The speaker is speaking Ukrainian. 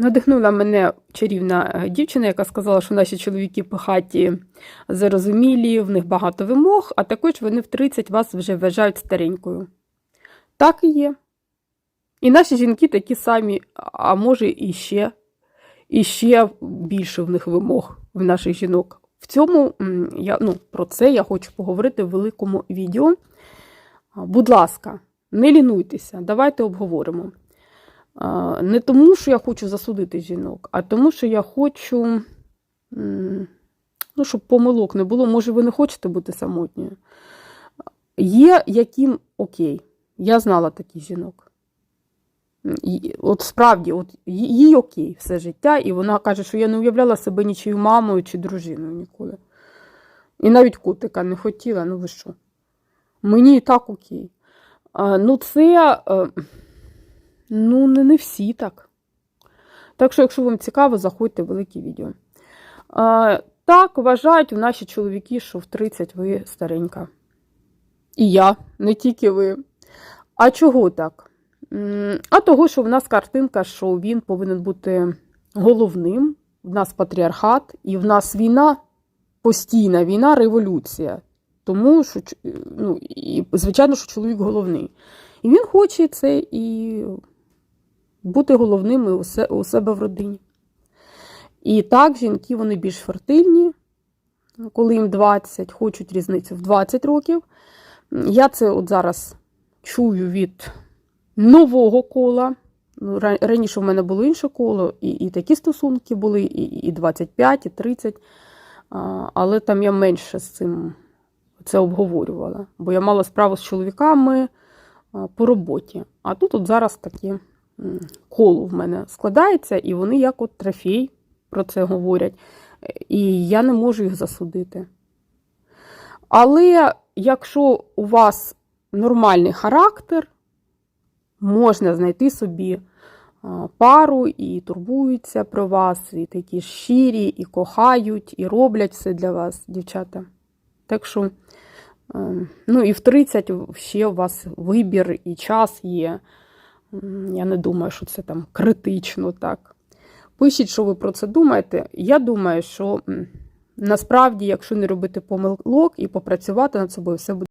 Надихнула мене чарівна е, дівчина, яка сказала, що наші чоловіки пихаті зарозумілі, в них багато вимог, а також вони в 30 вас вже вважають старенькою. Так і є. І наші жінки такі самі, а може і ще, і ще більше в них вимог в наших жінок. В цьому я, ну, про це я хочу поговорити в великому відео. Будь ласка, не лінуйтеся, давайте обговоримо. Не тому, що я хочу засудити жінок, а тому, що я хочу, ну, щоб помилок не було. Може, ви не хочете бути самотньою. Є яким окей. Я знала таких жінок. От справді, от їй окей все життя, і вона каже, що я не уявляла себе нічою мамою чи дружиною ніколи. І навіть котика не хотіла, ну ви що? Мені і так окей. Ну, це е, ну, не, не всі так. Так що, якщо вам цікаво, заходьте в велике відео. А, так, вважають наші чоловіки, що в 30 ви старенька. І я, не тільки ви. А чого так? А того, що в нас картинка, що він повинен бути головним. В нас патріархат, і в нас війна, постійна війна, революція. Тому що, ну, і, звичайно, що чоловік головний. І він хоче це і бути головним і у себе в родині. І так, жінки вони більш фертильні, коли їм 20, хочуть різницю в 20 років. Я це от зараз чую від нового кола. Ну, Раніше в мене було інше коло, і, і такі стосунки були, і, і 25, і 30. Але там я менше з цим це обговорювала, бо я мала справу з чоловіками по роботі. А тут от зараз таке м, коло в мене складається, і вони як от трофей про це говорять. І я не можу їх засудити. Але якщо у вас нормальний характер, можна знайти собі пару і турбуються про вас, і такі щирі, і кохають, і роблять все для вас, дівчата. Так що, е, ну і в 30 ще у вас вибір і час є. Я не думаю, що це там критично так. Пишіть, що ви про це думаєте. Я думаю, що насправді, якщо не робити помилок і попрацювати над собою, все буде.